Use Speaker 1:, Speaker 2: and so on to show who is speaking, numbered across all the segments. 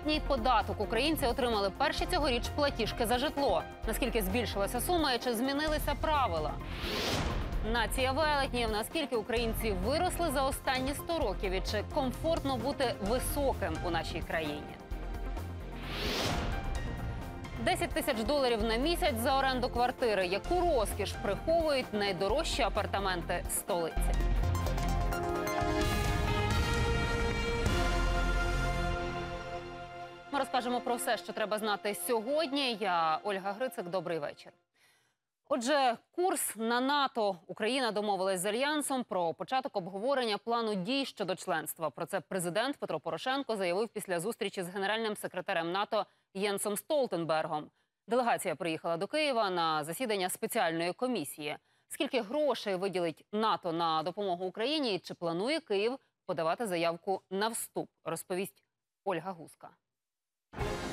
Speaker 1: Хатній податок українці отримали перші цьогоріч платіжки за житло. Наскільки збільшилася сума і чи змінилися правила? Нація велетнів. Наскільки українці виросли за останні 100 років і чи комфортно бути високим у нашій країні? 10 тисяч доларів на місяць за оренду квартири. Яку розкіш приховують найдорожчі апартаменти столиці? Ми розкажемо про все, що треба знати сьогодні. Я Ольга Грицик. Добрий вечір. Отже, курс на НАТО Україна домовилась з альянсом про початок обговорення плану дій щодо членства. Про це президент Петро Порошенко заявив після зустрічі з генеральним секретарем НАТО Єнсом Столтенбергом. Делегація приїхала до Києва на засідання спеціальної комісії. Скільки грошей виділить НАТО на допомогу Україні? Чи планує Київ подавати заявку на вступ? Розповість Ольга Гуска.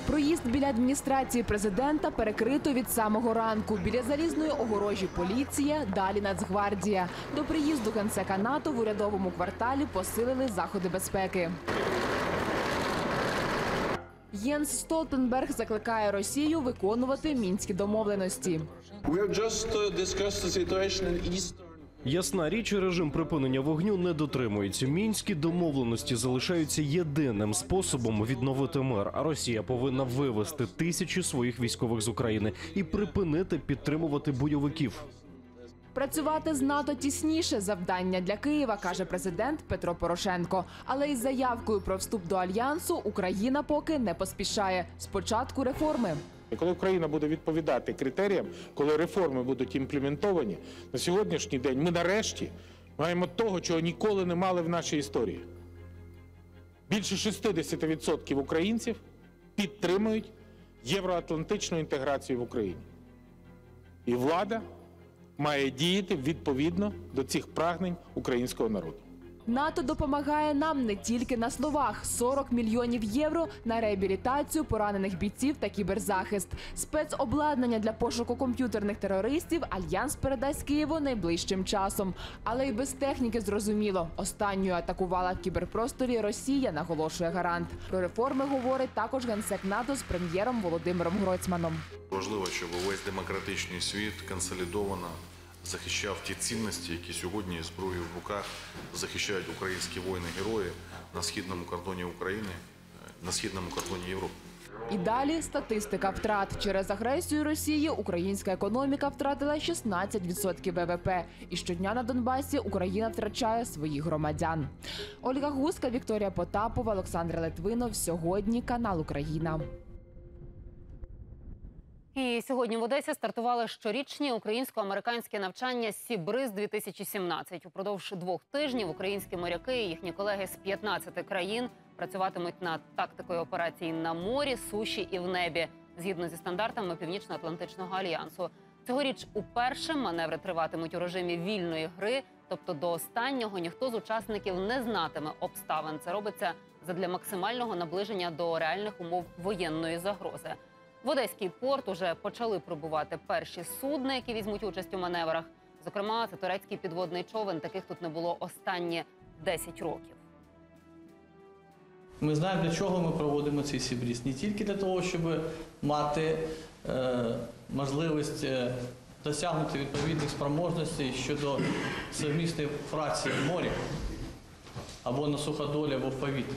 Speaker 2: Проїзд біля адміністрації президента перекрито від самого ранку. Біля залізної огорожі поліція, далі Нацгвардія. До приїзду генсека НАТО в урядовому кварталі посилили заходи безпеки. Єнс Столтенберг закликає Росію виконувати мінські домовленості.
Speaker 3: Ясна річ, режим припинення вогню не дотримується. Мінські домовленості залишаються єдиним способом відновити мир. А Росія повинна вивести тисячі своїх військових з України і припинити підтримувати бойовиків.
Speaker 2: Працювати з НАТО тісніше завдання для Києва, каже президент Петро Порошенко. Але із заявкою про вступ до альянсу Україна поки не поспішає. Спочатку реформи.
Speaker 4: І Коли Україна буде відповідати критеріям, коли реформи будуть імплементовані, на сьогоднішній день ми нарешті маємо того, чого ніколи не мали в нашій історії. Більше 60% українців підтримують євроатлантичну інтеграцію в Україні. І влада має діяти відповідно до цих прагнень українського народу.
Speaker 2: НАТО допомагає нам не тільки на словах: 40 мільйонів євро на реабілітацію поранених бійців та кіберзахист. Спецобладнання для пошуку комп'ютерних терористів альянс передасть Києву найближчим часом. Але й без техніки зрозуміло. Останньою атакувала в кіберпросторі Росія, наголошує гарант. Про реформи говорить також генсек НАТО з прем'єром Володимиром Гройцманом.
Speaker 5: Важливо, щоб увесь демократичний світ консолідовано захищав ті цінності, які сьогодні зброєю в руках захищають українські воїни-герої на східному кордоні України, е, на східному кордоні Європи.
Speaker 2: І далі статистика втрат через агресію Росії. Українська економіка втратила 16% ВВП. І щодня на Донбасі Україна втрачає своїх громадян. Ольга Гуска, Вікторія Потапова, Олександр Литвинов. Сьогодні канал Україна.
Speaker 1: І сьогодні в Одесі стартували щорічні українсько-американські навчання Сібриз 2017 Упродовж двох тижнів українські моряки і їхні колеги з 15 країн працюватимуть над тактикою операцій на морі, суші і в небі згідно зі стандартами Північно-Атлантичного альянсу. Цьогоріч уперше маневри триватимуть у режимі вільної гри, тобто до останнього ніхто з учасників не знатиме обставин. Це робиться задля максимального наближення до реальних умов воєнної загрози. В Одеський порт уже почали прибувати перші судна, які візьмуть участь у маневрах. Зокрема, це турецький підводний човен. Таких тут не було останні 10 років.
Speaker 6: Ми знаємо, для чого ми проводимо цей сібріз. Не тільки для того, щоб мати е, можливість е, досягнути відповідних спроможностей щодо совмісної праці в морі або на суходолі, або в повітрі.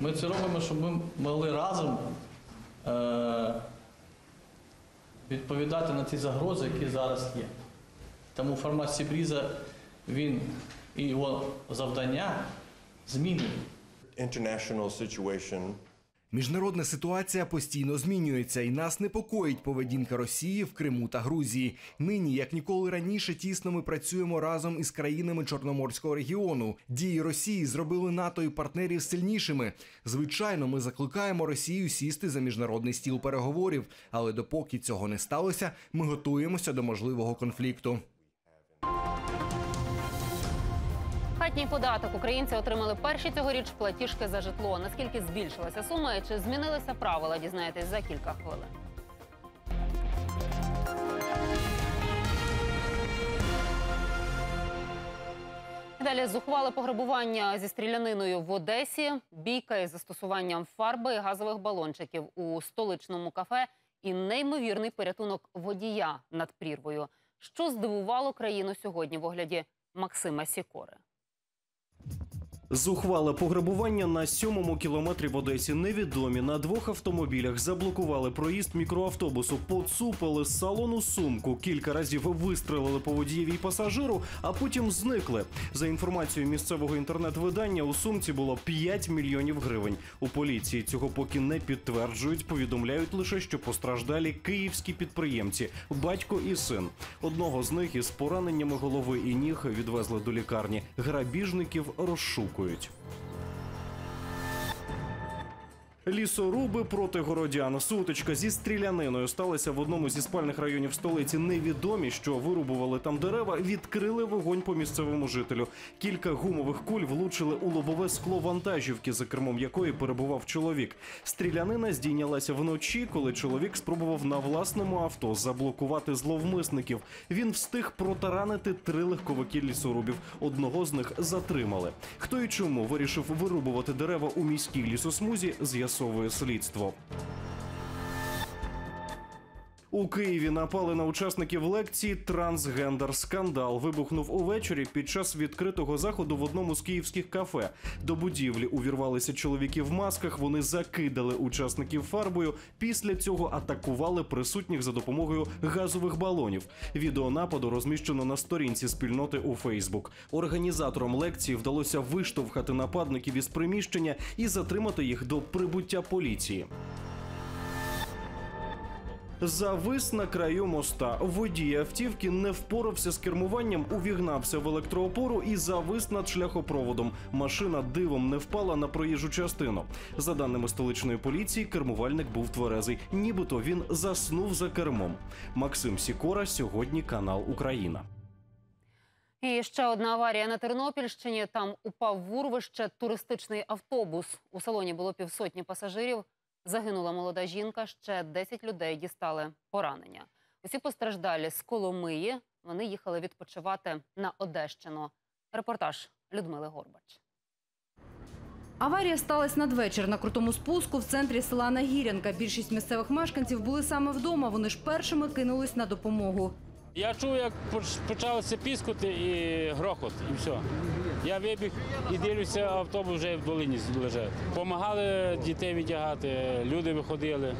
Speaker 6: Ми це робимо, щоб ми могли разом відповідати на ті загрози, які зараз є. Тому формат Сібріза, він і його завдання змінює.
Speaker 7: international situation
Speaker 8: Міжнародна ситуація постійно змінюється, і нас непокоїть поведінка Росії в Криму та Грузії. Нині, як ніколи раніше, тісно ми працюємо разом із країнами Чорноморського регіону. Дії Росії зробили НАТО і партнерів сильнішими. Звичайно, ми закликаємо Росію сісти за міжнародний стіл переговорів, але допоки цього не сталося, ми готуємося до можливого конфлікту.
Speaker 1: Хатній податок українці отримали перші цьогоріч платіжки за житло. Наскільки збільшилася сума і чи змінилися правила? Дізнаєтесь за кілька хвилин. Далі зухвале пограбування зі стріляниною в Одесі, бійка із застосуванням фарби і газових балончиків у столичному кафе і неймовірний порятунок водія над прірвою. Що здивувало країну сьогодні в огляді Максима Сікори.
Speaker 3: Зухвале пограбування на сьомому кілометрі в Одесі. Невідомі на двох автомобілях заблокували проїзд мікроавтобусу, поцупили з салону сумку, кілька разів вистрелили по водієві й пасажиру, а потім зникли. За інформацією місцевого інтернет-видання, у сумці було 5 мільйонів гривень. У поліції цього поки не підтверджують. Повідомляють лише, що постраждалі київські підприємці, батько і син. Одного з них із пораненнями голови і ніг відвезли до лікарні. Грабіжників розшукують очікують. Лісоруби проти городян. Сутичка зі стріляниною сталася в одному зі спальних районів столиці. Невідомі, що вирубували там дерева, відкрили вогонь по місцевому жителю. Кілька гумових куль влучили у лобове скло вантажівки, за кермом якої перебував чоловік. Стрілянина здійнялася вночі, коли чоловік спробував на власному авто заблокувати зловмисників. Він встиг протаранити три легковики лісорубів. Одного з них затримали. Хто і чому вирішив вирубувати дерева у міській лісосмузі, з'ясовує слідство. У Києві напали на учасників лекції Трансгендер. Скандал вибухнув увечері під час відкритого заходу в одному з київських кафе. До будівлі увірвалися чоловіки в масках. Вони закидали учасників фарбою. Після цього атакували присутніх за допомогою газових балонів. Відео нападу розміщено на сторінці спільноти у Фейсбук. Організаторам лекції вдалося виштовхати нападників із приміщення і затримати їх до прибуття поліції. Завис на краю моста. Водій автівки не впорався з кермуванням, увігнався в електроопору і завис над шляхопроводом. Машина дивом не впала на проїжджу частину. За даними столичної поліції, кермувальник був тверезий, нібито він заснув за кермом. Максим Сікора сьогодні канал Україна.
Speaker 1: І ще одна аварія на Тернопільщині. Там упав в урвище туристичний автобус. У салоні було півсотні пасажирів. Загинула молода жінка. Ще 10 людей дістали поранення. Усі постраждалі з Коломиї. Вони їхали відпочивати на Одещину. Репортаж Людмили Горбач.
Speaker 9: Аварія сталася надвечір на крутому спуску в центрі села Нагірянка. Більшість місцевих мешканців були саме вдома. Вони ж першими кинулись на допомогу.
Speaker 10: Я чув, як поч- почалося піскоти і грохот, і все. Я вибіг і дивлюся, автобус вже в долині лежить. Помагали дітей відтягати, люди виходили.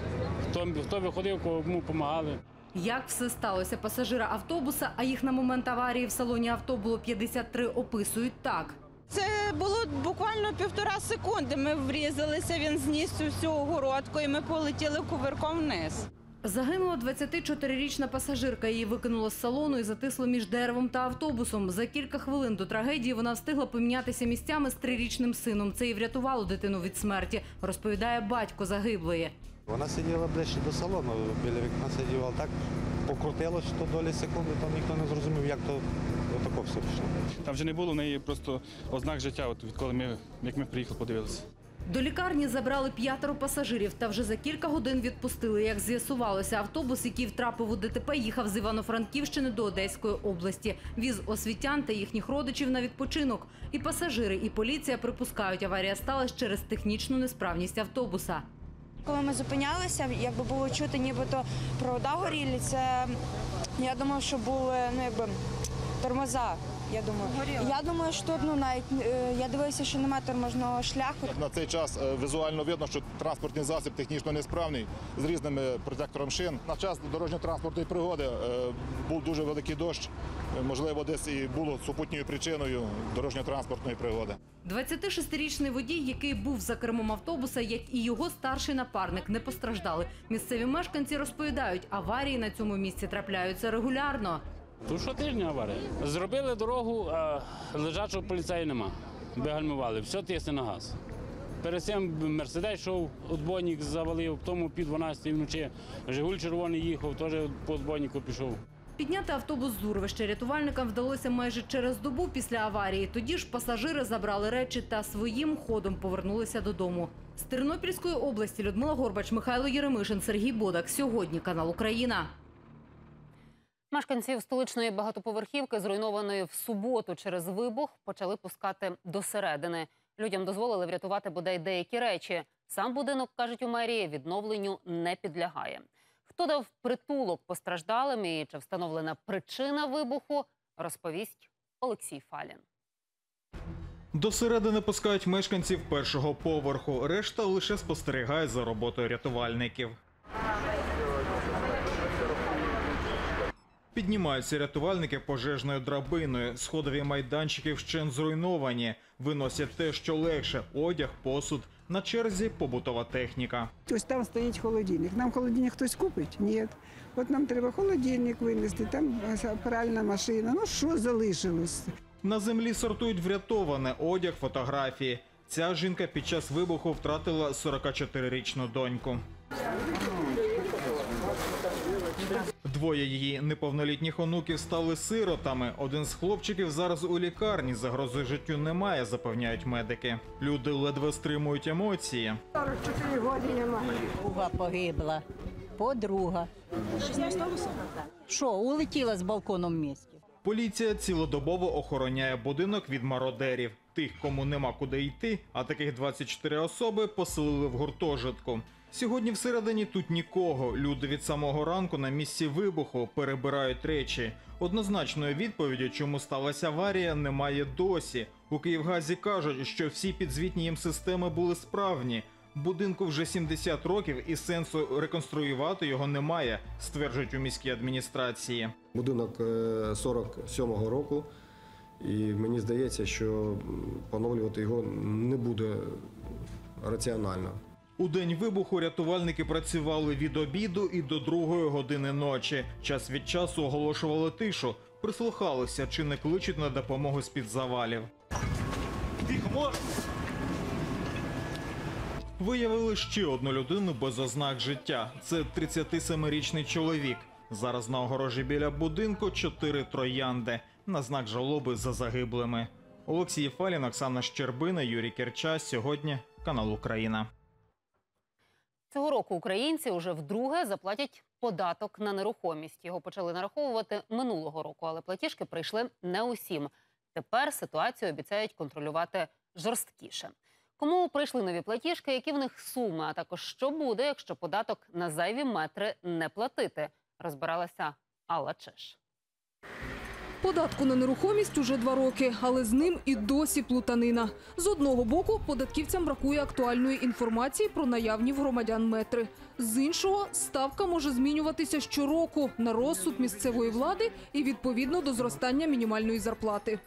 Speaker 10: Хто, хто виходив, кому допомагали.
Speaker 9: Як все сталося? Пасажира автобуса, а їх на момент аварії в салоні авто було 53, описують так.
Speaker 11: Це було буквально півтора секунди. Ми врізалися, він зніс всю огородку і ми полетіли кувирком вниз.
Speaker 9: Загинула 24-річна пасажирка. Її викинуло з салону і затисло між деревом та автобусом. За кілька хвилин до трагедії вона встигла помінятися місцями з трирічним сином. Це і врятувало дитину від смерті, розповідає батько загиблої.
Speaker 12: Вона сиділа ближче до салону, біля вікна сиділа так, покрутилось, що долі секунди, там ніхто не зрозумів, як то отако все пішло.
Speaker 13: Там вже не було в неї просто ознак життя, от відколи ми, як ми приїхали, подивилися.
Speaker 9: До лікарні забрали п'ятеро пасажирів та вже за кілька годин відпустили. Як з'ясувалося, автобус, який втрапив у ДТП, їхав з Івано-Франківщини до Одеської області. Віз освітян та їхніх родичів на відпочинок. І пасажири, і поліція припускають, аварія сталася через технічну несправність автобуса.
Speaker 14: Коли ми зупинялися, якби було чути нібито провода горілі, це я думав, що були ну якби тормоза. Я думаю, я думаю, що тут ну навіть е, я дивився, що немає тормозного шляху.
Speaker 15: На цей час е, візуально видно, що транспортний засіб технічно несправний з різними протектором шин. На час дорожньо-транспортної пригоди е, був дуже великий дощ. Можливо, десь і було супутньою причиною дорожньо-транспортної пригоди.
Speaker 9: 26-річний водій, який був за кермом автобуса, як і його старший напарник, не постраждали. Місцеві мешканці розповідають, аварії на цьому місці трапляються регулярно.
Speaker 10: Тут щотижня аварія. Зробили дорогу, а лежачого поліцею нема. Вигальмували, все тисне на газ. Перед цим Мерседес йшов, отбойник завалив, тому пів 12 вночі Жигуль червоний їхав, теж по отбойнику пішов.
Speaker 9: Підняти автобус з урвища рятувальникам вдалося майже через добу після аварії. Тоді ж пасажири забрали речі та своїм ходом повернулися додому. З Тернопільської області Людмила Горбач, Михайло Єремишин, Сергій Бодак. Сьогодні канал Україна.
Speaker 1: Мешканців столичної багатоповерхівки, зруйнованої в суботу через вибух, почали пускати досередини. Людям дозволили врятувати бодай деякі речі. Сам будинок, кажуть у мерії, відновленню не підлягає. Хто дав притулок постраждалим і чи встановлена причина вибуху, розповість Олексій Фалін.
Speaker 16: До середини пускають мешканців першого поверху. Решта лише спостерігає за роботою рятувальників. Піднімаються рятувальники пожежною драбиною. Сходові майданчики вщент зруйновані. Виносять те, що легше: одяг, посуд. На черзі побутова техніка.
Speaker 17: Ось там стоїть холодильник. Нам холодильник хтось купить? Ні. От нам треба холодильник винести, там пральна машина. Ну що залишилось?
Speaker 16: На землі сортують врятоване одяг, фотографії. Ця жінка під час вибуху втратила 44-річну доньку. Двоє її неповнолітніх онуків стали сиротами. Один з хлопчиків зараз у лікарні. Загрози життю немає, запевняють медики. Люди ледве стримують емоції.
Speaker 18: 44 роки немає. Друга погибла, подруга.
Speaker 17: Щось не сталося?
Speaker 18: Що, улетіла з балкону в місті?
Speaker 16: Поліція цілодобово охороняє будинок від мародерів. Тих, кому нема куди йти, а таких 24 особи поселили в гуртожитку. Сьогодні всередині тут нікого. Люди від самого ранку на місці вибуху перебирають речі. Однозначної відповіді, чому сталася аварія, немає досі. У Київгазі кажуть, що всі підзвітні їм системи були справні. Будинку вже 70 років і сенсу реконструювати його немає, стверджують у міській адміністрації.
Speaker 19: Будинок е, 47-го року, і мені здається, що поновлювати його не буде раціонально.
Speaker 16: У день вибуху рятувальники працювали від обіду і до другої години ночі. Час від часу оголошували тишу, прислухалися, чи не кличуть на допомогу з-під завалів. Виявили ще одну людину без ознак життя. Це 37-річний чоловік. Зараз на огорожі біля будинку чотири троянди на знак жалоби за загиблими. Олексій Фалін, Оксана Щербина, Юрій Керча. Сьогодні канал Україна.
Speaker 1: Цього року українці вже вдруге заплатять податок на нерухомість. Його почали нараховувати минулого року, але платіжки прийшли не усім. Тепер ситуацію обіцяють контролювати жорсткіше. Кому прийшли нові платіжки, які в них суми, а також що буде, якщо податок на зайві метри не платити, розбиралася Алла Чеш.
Speaker 20: Податку на нерухомість уже два роки, але з ним і досі плутанина. З одного боку, податківцям бракує актуальної інформації про наявні в громадян метри. З іншого, ставка може змінюватися щороку на розсуд місцевої влади і відповідно до зростання мінімальної зарплати.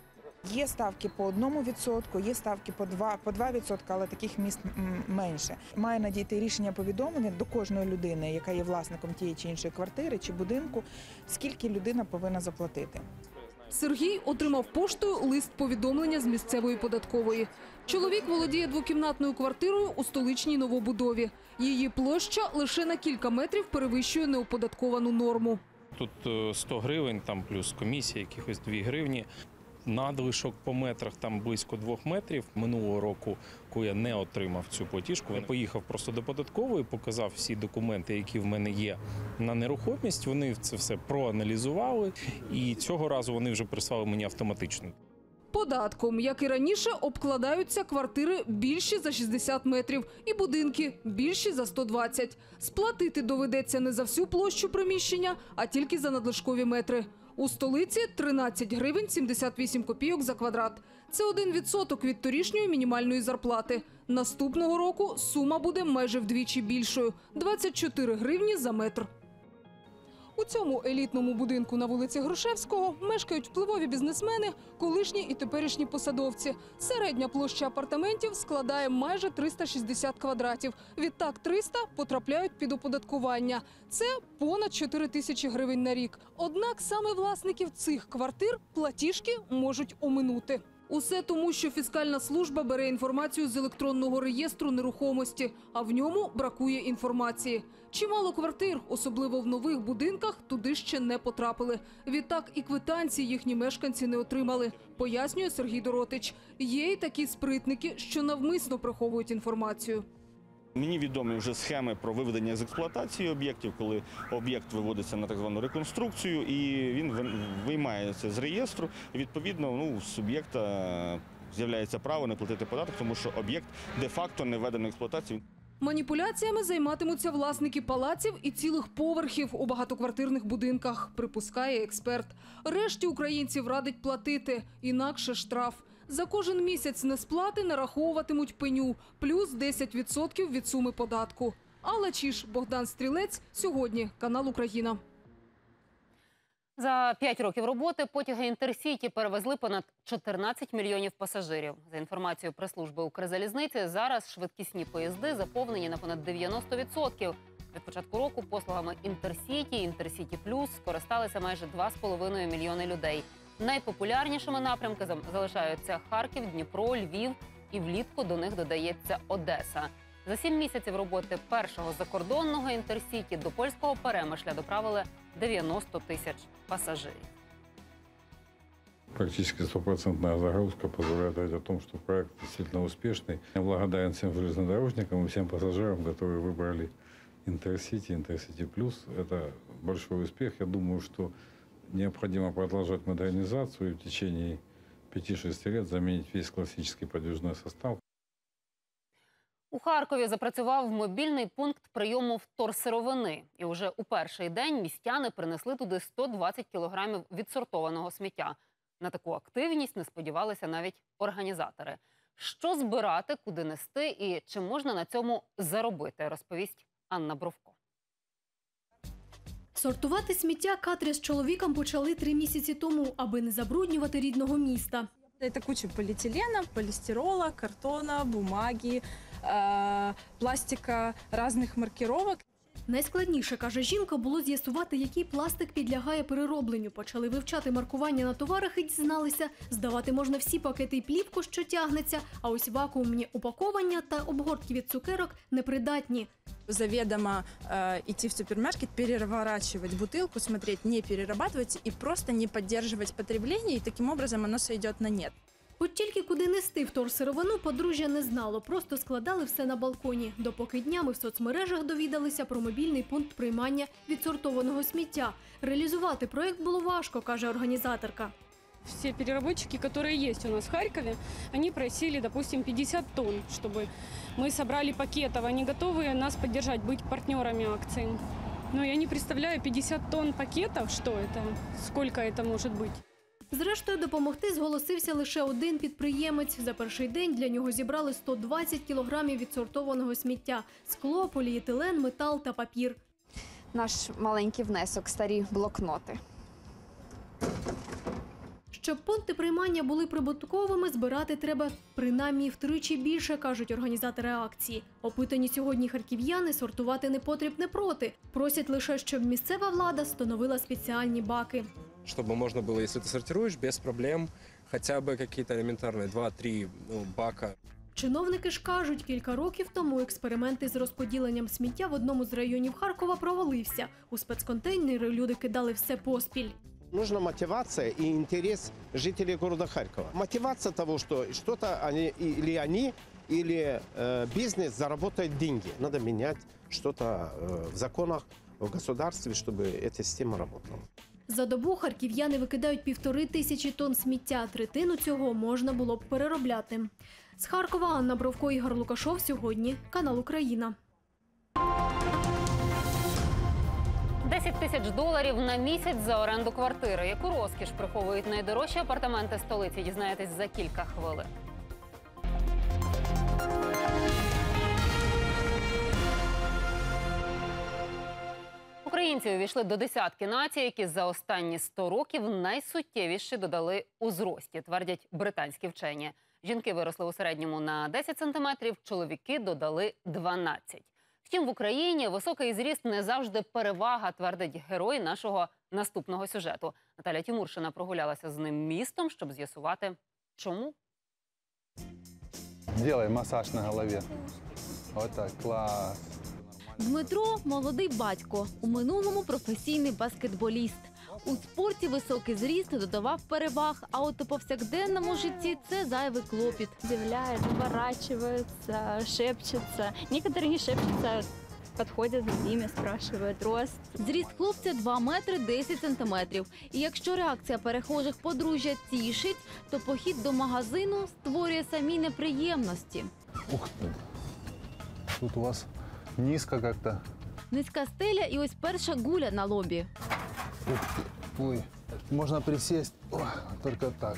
Speaker 21: Є ставки по одному відсотку, є ставки по два по два відсотка, але таких міст менше. Має надійти рішення повідомлення до кожної людини, яка є власником тієї чи іншої квартири чи будинку, скільки людина повинна заплатити.
Speaker 20: Сергій отримав поштою лист повідомлення з місцевої податкової. Чоловік володіє двокімнатною квартирою у столичній новобудові. Її площа лише на кілька метрів перевищує неоподатковану норму.
Speaker 22: Тут е, 100 гривень, там плюс комісія, якихось 2 гривні. Надлишок по метрах там близько 2 метрів. Минулого року, коли я не отримав цю платіжку, я поїхав просто до податкової, показав всі документи, які в мене є на нерухомість. Вони це все проаналізували, і цього разу вони вже прислали мені автоматично.
Speaker 20: Податком, як і раніше, обкладаються квартири більші за 60 метрів і будинки більші за 120. Сплатити доведеться не за всю площу приміщення, а тільки за надлишкові метри. У столиці 13 гривень 78 копійок за квадрат. Це 1% від торішньої мінімальної зарплати. Наступного року сума буде майже вдвічі більшою – 24 гривні за метр. У цьому елітному будинку на вулиці Грушевського мешкають впливові бізнесмени, колишні і теперішні посадовці. Середня площа апартаментів складає майже 360 квадратів. Відтак 300 потрапляють під оподаткування. Це понад 4 тисячі гривень на рік. Однак саме власників цих квартир платіжки можуть оминути. Усе тому, що фіскальна служба бере інформацію з електронного реєстру нерухомості, а в ньому бракує інформації. Чимало квартир, особливо в нових будинках, туди ще не потрапили. Відтак і квитанції їхні мешканці не отримали, пояснює Сергій Доротич. Є й такі спритники, що навмисно приховують інформацію.
Speaker 23: Мені відомі вже схеми про виведення з експлуатації об'єктів, коли об'єкт виводиться на так звану реконструкцію, і він виймається з реєстру. Відповідно, ну, суб'єкта з'являється право не платити податок, тому що об'єкт де-факто не введений в експлуатацію.
Speaker 20: Маніпуляціями займатимуться власники палаців і цілих поверхів у багатоквартирних будинках, припускає експерт. Решті українців радить платити, інакше штраф. За кожен місяць несплати нараховуватимуть пеню, плюс 10% від суми податку. Алла Чіш, Богдан Стрілець. Сьогодні канал Україна.
Speaker 1: За п'ять років роботи потяги Інтерсіті перевезли понад 14 мільйонів пасажирів. За інформацією прес-служби Укрзалізниці, зараз швидкісні поїзди заповнені на понад 90%. Від початку року послугами Інтерсіті, Інтерсіті Плюс скористалися майже 2,5 мільйони людей. Найпопулярнішими напрямки зам- залишаються Харків, Дніпро, Львів і влітку до них додається Одеса. За сім місяців роботи першого закордонного інтерсіті до польського перемишля доправили 90 тисяч пасажирів.
Speaker 24: Практически стопроцентная загрузка позволяет говорить о том, что проект действительно успешный. Я благодарен всем железнодорожникам и всем пассажирам, которые выбрали Интерсити, Интерсити Плюс. Это большой успех. Я думаю, что необходимо продолжать модернизацию и в течение 5-6 лет заменить весь классический подвижной состав.
Speaker 1: У Харкові запрацював мобільний пункт прийому вторсировини. І уже у перший день містяни принесли туди 120 кілограмів відсортованого сміття. На таку активність не сподівалися навіть організатори. Що збирати, куди нести і чи можна на цьому заробити, розповість Анна Бровко.
Speaker 25: Сортувати сміття Катря з чоловіком почали три місяці тому, аби не забруднювати рідного міста.
Speaker 26: Это куча полиэтилена, полистирола, картона, бумаги, э, пластика разных маркировок.
Speaker 25: Найскладніше, каже жінка, було з'ясувати, який пластик підлягає переробленню. Почали вивчати маркування на товарах і дізналися, здавати можна всі пакети і плівку, що тягнеться, а ось вакуумні упаковання та обгортки від цукерок непридатні.
Speaker 26: Заведомо э, идти в супермаркет, переворачивать бутылку, смотреть, не перерабатывать и просто не поддерживать потребление, и таким образом оно сойдет на нет.
Speaker 25: От тільки куди нести вторсировину, подружжя не знало, просто складали все на балконі. Допоки днями в соцмережах довідалися про мобільний пункт приймання відсортованого сміття. Реалізувати проект було важко, каже організаторка.
Speaker 27: Все переработчики, которые есть у нас в Харькове, они просили, допустим, 50 тонн, чтобы мы собрали пакетов. Они готовы нас поддержать, быть партнерами акции. Но я не представляю 50 тонн пакетов, что это, сколько это может быть.
Speaker 25: Зрештою, допомогти зголосився лише один підприємець. За перший день для нього зібрали 120 кілограмів відсортованого сміття: скло, поліетилен, метал та папір.
Speaker 28: Наш маленький внесок, старі блокноти.
Speaker 25: Щоб пункти приймання були прибутковими, збирати треба принаймні втричі більше, кажуть організатори акції. Опитані сьогодні харків'яни сортувати непотріб не проти. Просять лише, щоб місцева влада встановила спеціальні баки
Speaker 29: чтобы можно было, если ты сортируешь, без проблем хотя бы какие-то элементарные 2-3 ну, бака.
Speaker 25: Чиновники ж кажуть, кілька років тому експерименти з розподіленням сміття в одному з районів Харкова провалився. У спецконтейнери люди кидали все поспіль.
Speaker 30: Нужна мотивация и интерес жителей города Харькова. Мотивация того, что что-то они, или они, или э, бизнес заработает деньги. Надо менять что-то э, в законах, в государстве, чтобы эта система работала.
Speaker 25: За добу харків'яни викидають півтори тисячі тонн сміття. Третину цього можна було б переробляти. З Харкова Анна Бровко, Ігор Лукашов. Сьогодні канал Україна.
Speaker 1: 10 тисяч доларів на місяць за оренду квартири. Яку розкіш приховують найдорожчі апартаменти столиці? Дізнаєтесь за кілька хвилин. Українці увійшли до десятки націй, які за останні 100 років найсуттєвіші додали у зрості, твердять британські вчені. Жінки виросли у середньому на 10 сантиметрів, чоловіки додали 12. Втім, в Україні високий зріст не завжди перевага, твердить герой нашого наступного сюжету. Наталя Тімуршина прогулялася з ним містом, щоб з'ясувати, чому.
Speaker 31: Делай массаж на голове. Вот так, класс.
Speaker 32: Дмитро молодий батько, у минулому професійний баскетболіст.
Speaker 33: У спорті високий зріст додавав переваг, а от у повсякденному житті це зайвий клопіт.
Speaker 34: Удивляет, уворачиваются, шепчутся. Некоторые не шепчутся, подходят с ними, спрашивают рост.
Speaker 33: Зріст хлопця 2 метри 10 сантиметрів. І якщо реакція перехожих подружжя тішить, то похід до магазину створює самі неприємності.
Speaker 31: Ух ты. Тут у вас низко как-то.
Speaker 33: Низька стеля і ось перша гуля на лобі.
Speaker 31: Ух ты. Ой, можно присесть. Ой, только так.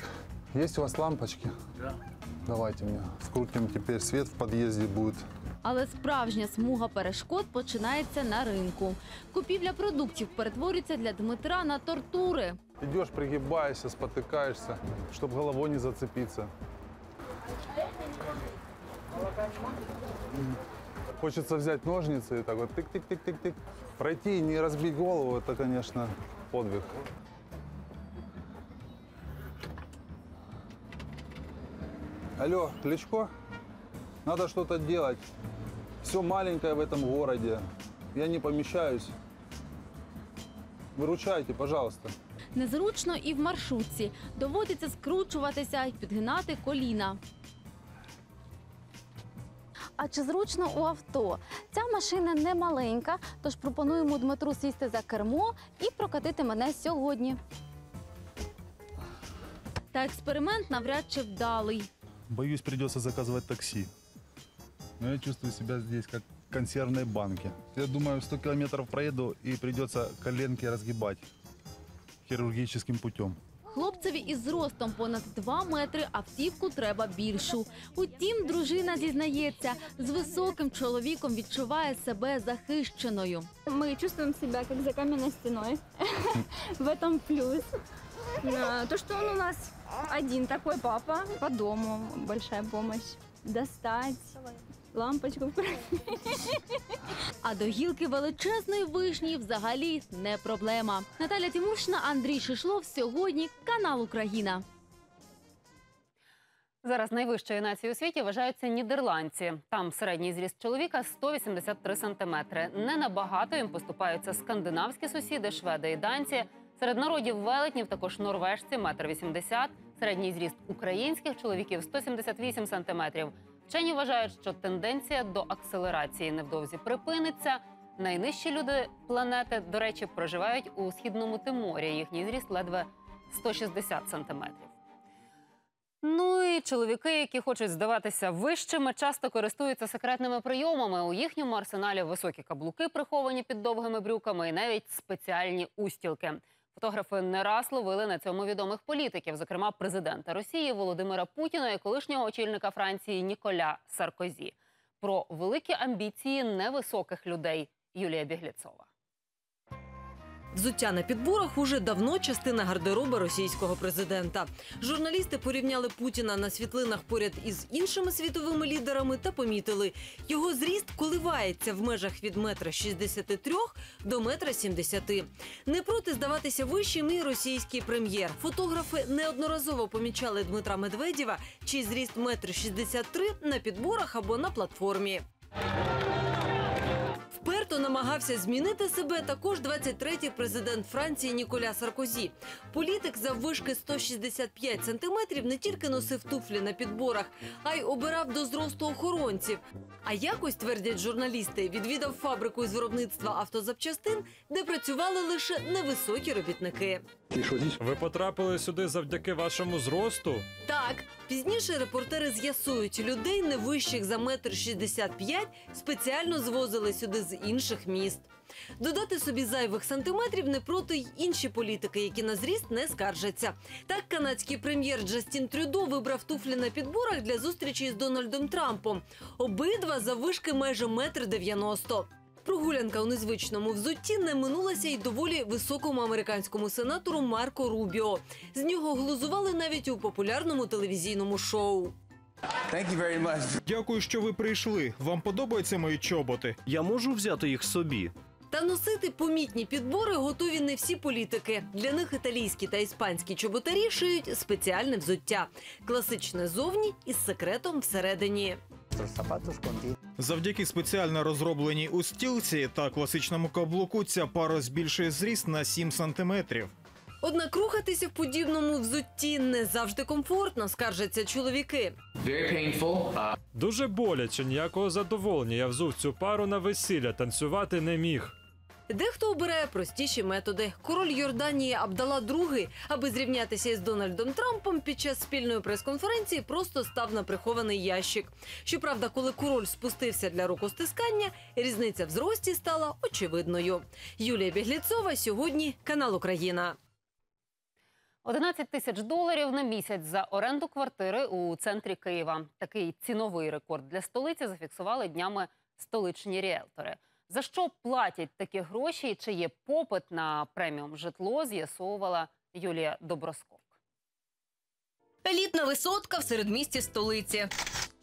Speaker 31: Есть у вас лампочки?
Speaker 35: Да.
Speaker 31: Давайте мне. Вкрутим теперь свет в подъезде будет.
Speaker 33: Але справжня смуга перешкод починається на ринку. Купівля продуктів перетворюється для Дмитра на тортури.
Speaker 31: Идешь, пригибаешься, спотыкаешься, чтобы головой не зацепиться. Хочется взять ножницы и так вот тык-тык-тык-тык-тык. Пройти и не разбить голову, это, конечно, подвиг. Алло, Кличко? Надо что-то делать. Все маленькое в этом городе. Я не помещаюсь. Выручайте, пожалуйста.
Speaker 33: Незручно і в маршрутці. Доводиться скручуватися і підгинати коліна.
Speaker 36: А чи зручно у авто? Ця машина не маленька, тож пропонуємо Дмитру сісти за кермо і прокатити мене сьогодні.
Speaker 33: Та експеримент навряд чи вдалий.
Speaker 37: Боюсь, придется заказывать такси. Но я чувствую себя здесь как в консервной банке. Я думаю, 100 километров проеду и придется коленки разгибать хирургическим путем.
Speaker 33: Хлопцеві із зростом понад 2 метри автівку треба більшу. Утім, дружина зізнається, з високим чоловіком відчуває себе захищеною.
Speaker 34: Мы чувствуем себя как за каменной стеной. В этом плюс. То, что он у нас один такой папа по дому, большая помощь. Достать лампочку вкрутить.
Speaker 33: А до гілки величезної вишні взагалі не проблема. Наталя Тимуршина, Андрій Шишлов. Сьогодні канал Україна.
Speaker 1: Зараз найвищою нацією у світі вважаються нідерландці. Там середній зріст чоловіка 183 сантиметри. Не набагато їм поступаються скандинавські сусіди, шведи і данці. Серед народів велетнів також норвежці метр вісімдесят. Середній зріст українських чоловіків 178 сантиметрів. Вчені вважають, що тенденція до акселерації невдовзі припиниться. Найнижчі люди планети, до речі, проживають у східному Тиморі. Їхній зріст ледве 160 сантиметрів. Ну і чоловіки, які хочуть здаватися вищими, часто користуються секретними прийомами. У їхньому арсеналі високі каблуки, приховані під довгими брюками, і навіть спеціальні устілки. Фотографи не раз ловили на цьому відомих політиків, зокрема президента Росії Володимира Путіна і колишнього очільника Франції Ніколя Саркозі. Про великі амбіції невисоких людей Юлія Бігліцова.
Speaker 38: Взуття на підборах уже давно частина гардероба російського президента. Журналісти порівняли Путіна на світлинах поряд із іншими світовими лідерами та помітили, його зріст коливається в межах від метра 63 до метра 70. Не проти здаватися вищим і російський прем'єр. Фотографи неодноразово помічали Дмитра Медведєва, чий зріст метр 63 на підборах або на платформі. Вперто намагався змінити себе також 23-й президент Франції Ніколя Саркозі. Політик заввишки 165 сантиметрів не тільки носив туфлі на підборах, а й обирав до зросту охоронців. А якось твердять журналісти, відвідав фабрику із виробництва автозапчастин, де працювали лише невисокі робітники.
Speaker 22: Ви потрапили сюди завдяки вашому зросту?
Speaker 38: Так, пізніше репортери з'ясують, людей не вищих за метр шістдесят п'ять спеціально звозили сюди з інших міст. Додати собі зайвих сантиметрів не проти й інші політики, які на зріст не скаржаться. Так канадський прем'єр Джастін Трюдо вибрав туфлі на підборах для зустрічі з Дональдом Трампом. Обидва заввишки майже метр дев'яносто. Прогулянка у незвичному взутті не минулася й доволі високому американському сенатору Марко Рубіо. З нього глузували навіть у популярному телевізійному шоу.
Speaker 16: Дякую, що ви прийшли. Вам подобаються мої чоботи?
Speaker 3: Я можу взяти їх собі.
Speaker 38: Та носити помітні підбори готові не всі політики. Для них італійські та іспанські чоботарі шиють спеціальне взуття, класичне зовні із секретом всередині.
Speaker 16: Завдяки спеціально розробленій устілці та класичному каблуку ця пара збільшує зріст на 7 сантиметрів.
Speaker 38: Однак рухатися в подібному взутті не завжди комфортно, скаржаться чоловіки.
Speaker 39: Дуже боляче, ніякого задоволення. Я взув цю пару на весілля, танцювати не міг.
Speaker 38: Дехто обирає простіші методи. Король Йорданії Абдала II, аби зрівнятися із Дональдом Трампом, під час спільної прес-конференції просто став на прихований ящик. Щоправда, коли король спустився для рукостискання, різниця в зрості стала очевидною. Юлія Бігліцова сьогодні канал Україна.
Speaker 1: 11 тисяч доларів на місяць за оренду квартири у центрі Києва. Такий ціновий рекорд для столиці зафіксували днями столичні ріелтори. За що платять такі гроші і чи є попит на преміум житло, з'ясовувала Юлія Доброскок.
Speaker 40: Елітна висотка в середмісті столиці.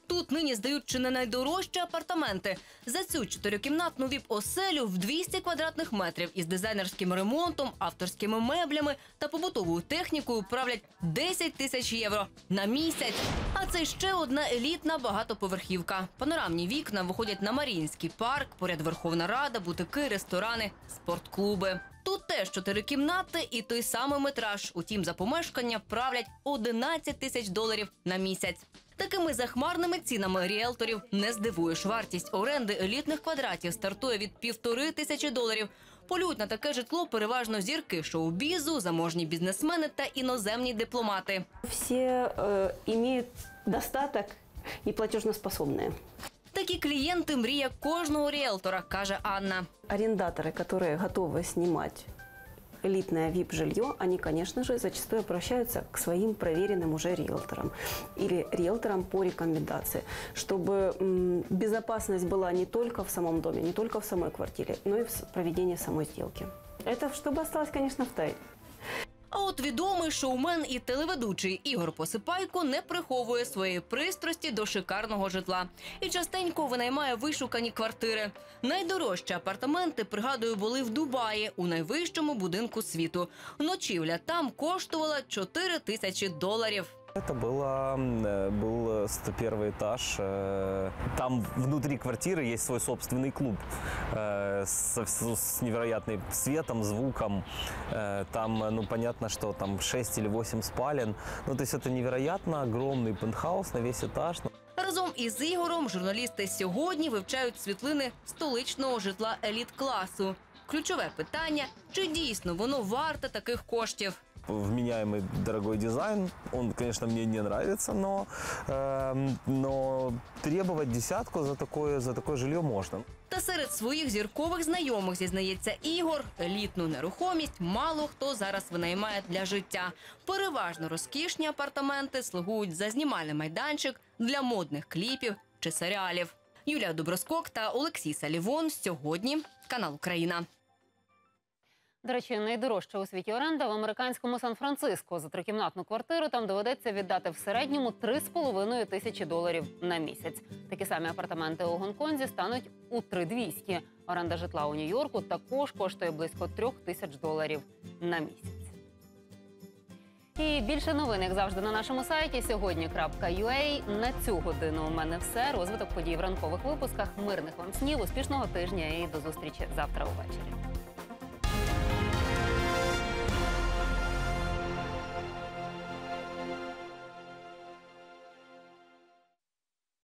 Speaker 40: Тут нині здають чи не найдорожчі апартаменти. За цю чотирикімнатну віп-оселю в 200 квадратних метрів із дизайнерським ремонтом, авторськими меблями та побутовою технікою правлять 10 тисяч євро на місяць. А це ще одна елітна багатоповерхівка. Панорамні вікна виходять на Маріїнський парк, поряд Верховна Рада, бутики, ресторани, спортклуби. Тут теж чотири кімнати і той самий метраж. Утім, за помешкання правлять 11 тисяч доларів на місяць. Такими захмарними цінами ріелторів не здивуєш. Вартість оренди елітних квадратів стартує від півтори тисячі доларів. Полюють на таке житло переважно зірки шоу-бізу, заможні бізнесмени та іноземні дипломати.
Speaker 41: все э, имеют достаток и платежноспособные.
Speaker 40: Такі клієнти мрія кожного ріелтора, каже Анна.
Speaker 41: Арендаторы, которые готовы снимать элитное VIP-жилье, они, конечно же, зачастую обращаются к своим проверенным уже риэлторам или риэлторам по рекомендации, чтобы безопасность была не только в самом доме, не только в самой квартире, но и в проведении самой сделки. Это чтобы осталось, конечно, в тайне.
Speaker 40: А от відомий шоумен і телеведучий Ігор Посипайко не приховує своєї пристрасті до шикарного житла і частенько винаймає вишукані квартири. Найдорожчі апартаменти, пригадую, були в Дубаї у найвищому будинку світу. Ночівля там коштувала 4 тисячі доларів.
Speaker 42: Это было, э, был 101 этаж. э, Там внутри квартиры есть свой собственный клуб э, со вс- с невероятным светом, звуком. Э, Там, э, ну, понятно, что там 6 или 8 спален. Ну, то есть это невероятно огромный пентхаус на весь этаж.
Speaker 40: Разом із Ігором журналісти сьогодні вивчають світлини столичного житла еліт-класу. Ключове питання: чи дійсно воно варте таких коштів?
Speaker 42: Вменяемый дорогой дизайн, он, конечно, мне не нравится, но, эм, но требовать десятку за такое, за такое жилье можно.
Speaker 40: Та серед своїх зіркових знайомих зізнається Ігор, елітну нерухомість мало хто зараз винаймає для життя. Переважно розкішні апартаменти слугують за знімальний майданчик для модних кліпів чи серіалів. Юлія Доброскок та Олексій Салівон сьогодні канал Україна.
Speaker 1: До речі, найдорожча у світі оренда в американському Сан-Франциско. За трикімнатну квартиру там доведеться віддати в середньому 3,5 тисячі доларів на місяць. Такі самі апартаменти у Гонконзі стануть у 3200. Оренда житла у Нью-Йорку також коштує близько 3 тисяч доларів на місяць. І більше новин, як завжди, на нашому сайті сьогодні.ua. На цю годину у мене все. Розвиток подій в ранкових випусках. Мирних вам снів, успішного тижня і до зустрічі завтра увечері.